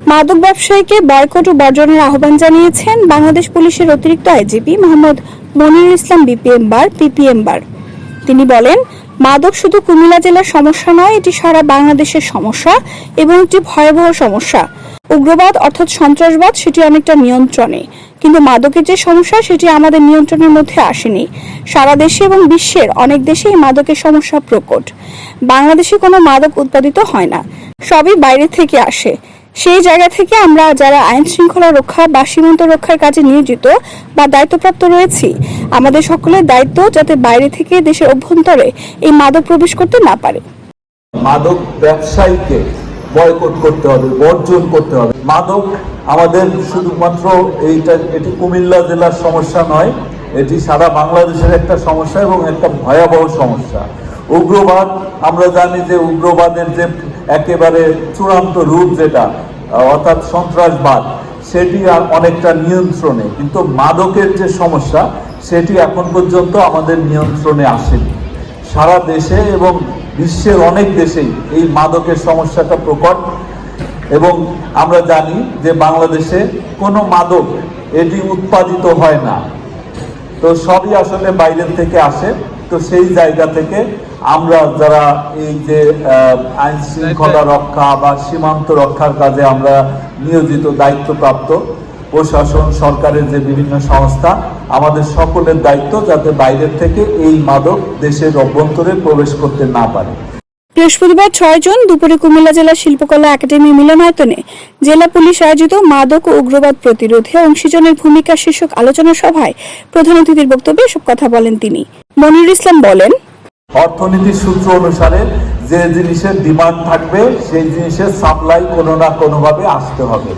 মাদক ব্যবসায়ীকে বয়কট ও বর্জনের আহ্বান জানিয়েছেন বাংলাদেশ পুলিশের অতিরিক্ত IGP Mohammad Monir Islam BPM bar, PPM bar. তিনি বলেন, মাদক শুধু কুমিল্লা জেলার সমস্যা নয়, এটি সারা বাংলাদেশের সমস্যা এবং একটি ভয়াবহ সমস্যা। উগ্রবাদ অর্থাৎ সন্ত্রাসবাদ সেটি অনেকটা নিয়ন্ত্রণে। কিন্তু মাদকের যে সমস্যা, সেটি আমাদের নিয়ন্ত্রণের মধ্যে আসেনি। সারা দেশে এবং বিশ্বের অনেক দেশেই মাদকের সমস্যা প্রকট। বাংলাদেশে কোনো মাদক উৎপাদিত হয় না। সবই বাইরে থেকে আসে। সেই জায়গা থেকে আমরা যারা আইন শৃঙ্খলা রক্ষা বা সীমান্ত রক্ষার কাজে নিয়োজিত বা দায়িত্বপ্রাপ্ত রয়েছি, আমাদের সকলের দায়িত্ব যাতে বাইরে থেকে দেশের অভ্যন্তরে এই মাদক প্রবেশ করতে না পারে। মাদক ব্যবসায়ীকে বয়কট করতে হবে, বর্জন করতে হবে। মাদক আমাদের শুধুমাত্র এইটা, এটি কুমিল্লা জেলার সমস্যা নয়, এটি সারা বাংলাদেশের একটা সমস্যা এবং একটা ভয়াবহ সমস্যা। উগ্রবাদ, আমরা জানি যে উগ্রবাদের যে একেবারে চূড়ান্ত রূপ যেটা, অর্থাৎ সন্ত্রাসবাদ, সেটি আর অনেকটা নিয়ন্ত্রণে। কিন্তু মাদকের যে সমস্যা, সেটি এখন পর্যন্ত আমাদের নিয়ন্ত্রণে আসেনি। সারা দেশে এবং বিশ্বের অনেক দেশেই এই মাদকের সমস্যাটা প্রকট। এবং আমরা জানি যে বাংলাদেশে কোনো মাদক এটি উৎপাদিত হয় না। তো সবই আসলে বাইরের থেকে আসে। তো সেই জায়গা থেকে আমরা যারা এই যে আইন শৃঙ্খলা রক্ষা বা সীমান্ত রক্ষার কাজে আমরা নিয়োজিত, দায়িত্বপ্রাপ্ত প্রশাসন, সরকারের যে বিভিন্ন সংস্থা, আমাদের সকলের দায়িত্ব যাতে বাইরের থেকে এই মাদক দেশের অভ্যন্তরে প্রবেশ করতে না পারে। বৃহস্পতিবার ছয় জুন দুপুরে কুমিল্লা জেলা শিল্পকলা একাডেমি মিলনায়তনে জেলা পুলিশ আয়োজিত মাদক ও উগ্রবাদ প্রতিরোধে অংশীজনের ভূমিকা শীর্ষক আলোচনা সভায় প্রধান অতিথির বক্তব্যে এসব কথা বলেন তিনি। মনির ইসলাম বলেন অর্থনীতির সূত্র অনুসারে যে জিনিসের ডিমান্ড থাকবে, সেই জিনিসের সাপ্লাই কোনো না কোনোভাবে আসতে হবে।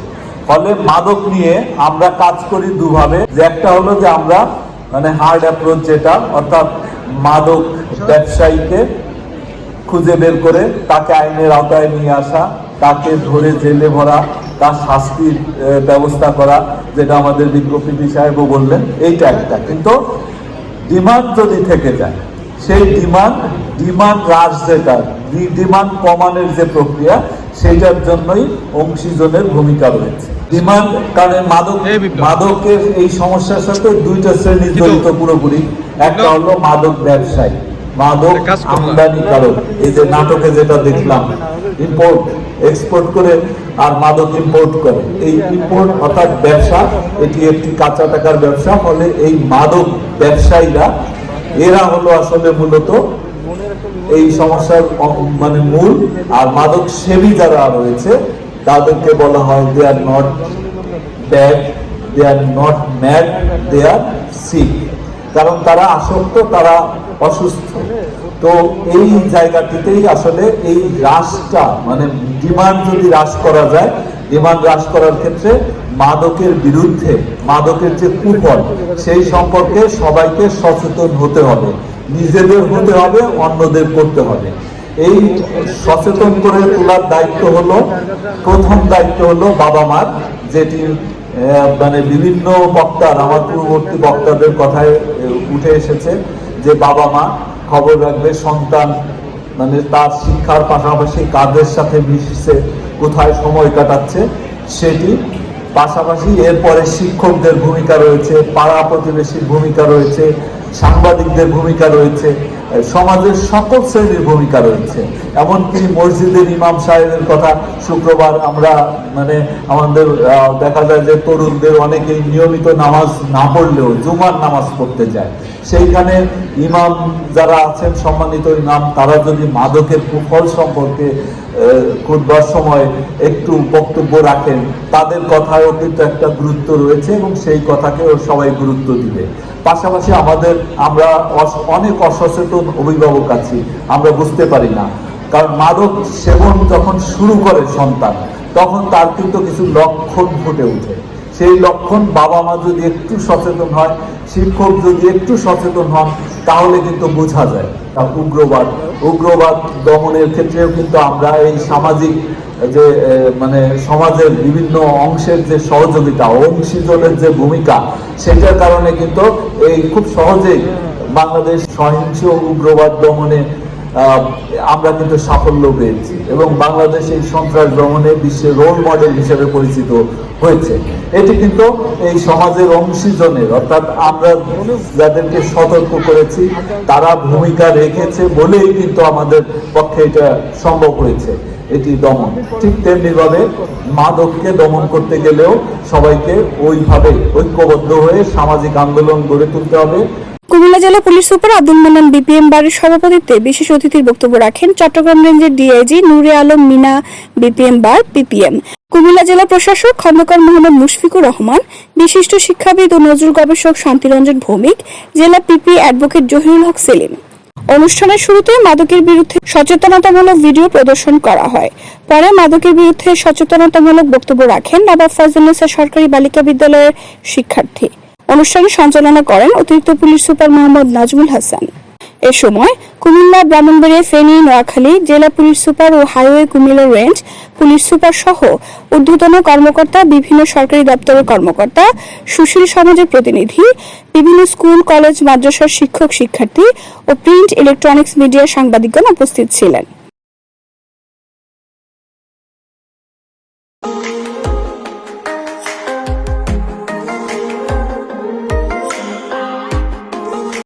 ফলে মাদক নিয়ে আমরা কাজ করি দুভাবে। যে একটা হলো যে আমরা মানে হার্ড অ্যাপ্রোচ যেটা, অর্থাৎ মাদক ব্যবসায়ীকে খুঁজে বের করে তাকে আইনের আওতায় নিয়ে আসা, তাকে ধরে জেলে ভরা, তার শাস্তির ব্যবস্থা করা, যেটা আমাদের বিজ্ঞপ্তি সাহেবও বললেন, এইটা একটা। কিন্তু ডিমান্ড যদি থেকে যায় সেই ডিমান্ড ডিমান্ড হ্রাস যেটা ডিমান্ড কমানোর যে প্রক্রিয়া সেইটার জন্যই অংশীজনের ভূমিকা রয়েছে। ডিমান্ড কারণ মাদক মাদকের এই সমস্যার সাথে দুইটা শ্রেণি জড়িত পুরোপুরি। একটা হলো মাদক ব্যবসায়ী। মাদক আমদানিকারক এই যে নাটকে যেটা দেখলাম ইম্পোর্ট এক্সপোর্ট করে আর মাদক ইম্পোর্ট করে। এই ইম্পোর্ট অর্থাৎ ব্যবসা এটি একটি কাঁচা টাকার ব্যবসা ফলে এই মাদক ব্যবসায়ীরা এরা হলো আসলে মূলত এই সমস্যার মানে মূল আর মাদক সেবী যারা রয়েছে, তাদেরকে বলা হয় they are not bad they are not mad they are sick কারণ তারা আসক্ত, তারা অসুস্থ। তো এই জায়গাটিতেই আসলে এই হ্রাসটা মানে ডিমান্ড যদি হ্রাস করা যায় ডিমান্ড হ্রাস করার ক্ষেত্রে মাদকের বিরুদ্ধে, মাদকের যে কুফল, সেই সম্পর্কে সবাইকে সচেতন হতে হবে। নিজেদের হতে হবে, অন্যদের করতে হবে। এই সচেতন করে তোলার দায়িত্ব হলো, প্রথম দায়িত্ব হলো বাবা মার, যেটি মানে বিভিন্ন বক্তার, আমার পূর্ববর্তী বক্তাদের কথায় উঠে এসেছে যে বাবা মা খবর রাখবে সন্তান মানে তার শিক্ষার পাশাপাশি কাজের সাথে মিশছে, কোথায় সময় কাটাচ্ছে, সেটি পাশাপাশি এরপরে শিক্ষকদের ভূমিকা রয়েছে, পাড়া প্রতিবেশীর ভূমিকা রয়েছে, সাংবাদিকদের ভূমিকা রয়েছে, সমাজের সকল শ্রেণির ভূমিকা রয়েছে। এমনকি মসজিদের ইমাম সাহেবের কথা শুক্রবার আমরা মানে আমাদের দেখা যায় যে তরুণদের অনেকেই নিয়মিত নামাজ না পড়লেও জুমার নামাজ পড়তে যায়। সেইখানে ইমাম যারা আছেন, সম্মানিত ইমাম, তারা যদি মাদকের কুফল সম্পর্কে খুদবার সময় একটু বক্তব্য রাখেন। তাদের কথায়ও কিন্তু একটা গুরুত্ব রয়েছে এবং সেই কথাকেও সবাই গুরুত্ব দিবে। পাশাপাশি আমাদের, আমরা অনেক অসচেতন অভিভাবক আছি, আমরা বুঝতে পারি না। কারণ মাদক সেবন যখন শুরু করে সন্তান, তখন তার কিন্তু কিছু লক্ষণ ফুটে ওঠে। সেই লক্ষণ বাবা মা যদি একটু সচেতন হয়, শিক্ষক যদি একটু সচেতন হন, তাহলে কিন্তু বোঝা যায়। আর উগ্রবাদ উগ্রবাদ দমনের ক্ষেত্রেও কিন্তু আমরা এই সামাজিক যে মানে সমাজের বিভিন্ন অংশের যে সহযোগিতা, অংশীজনের যে ভূমিকা, সেটার কারণে কিন্তু এই খুব সহজেই বাংলাদেশ সহিংস উগ্রবাদ দমনে আমরা কিন্তু সাফল্য পেয়েছি এবং বাংলাদেশ এই সন্ত্রাস দমনে বিশ্বের রোল মডেল হিসেবে পরিচিত হয়েছে। এটি কিন্তু এই সমাজের অংশীজনের, অর্থাৎ আমরা যাদেরকে সতর্ক করেছি, তারা ভূমিকা রেখেছে বলেই কিন্তু আমাদের পক্ষে এটা সম্ভব হয়েছে, এটি দমন। ঠিক তেমনিভাবে মাদককে দমন করতে গেলেও সবাইকে ওইভাবে ঐক্যবদ্ধ হয়ে সামাজিক আন্দোলন গড়ে তুলতে হবে। কুমিল্লা জেলা police super Abdul Mannan, BPM বাড়ির সভাপতিত্বে বিশেষ অতিথির বক্তব্য রাখেন চট্টগ্রাম রেঞ্জের DIG Nure Alam Mina, BPM bar PPM. Comilla জেলা প্রশাসক খন্দকার মোহাম্মদ মুশফিকুর রহমান, বিশিষ্ট শিক্ষাবিদ ও নজরুল গবেষক শান্তিরঞ্জন ভৌমিক, জেলা পিপি অ্যাডভোকেট জহিরুল হক সেলিম। অনুষ্ঠানের শুরুতে মাদকের বিরুদ্ধে সচেতনতামূলক ভিডিও প্রদর্শন করা হয়। পরে মাদকের বিরুদ্ধে সচেতনতামূলক বক্তব্য রাখেন নবাব ফজলুন্নেসা সরকারি বালিকা বিদ্যালয়ের শিক্ষার্থী। অনুষ্ঠানে সঞ্চালনা করেন অতিরিক্ত পুলিশ সুপার মোহাম্মদ নাজমুল হাসান। এ সময় কুমিল্লা, ব্রাহ্মণবাড়িয়া, ফেনী, নোয়াখালী জেলা পুলিশ সুপার ও highway Comilla range police super সহ ঊর্ধ্বতন কর্মকর্তা, বিভিন্ন সরকারি দপ্তরের কর্মকর্তা, সুশীল সমাজের প্রতিনিধি, বিভিন্ন স্কুল, কলেজ, মাদ্রাসার শিক্ষক, শিক্ষার্থী ও প্রিন্ট ইলেকট্রনিক্স মিডিয়ার সাংবাদিকগণ উপস্থিত ছিলেন।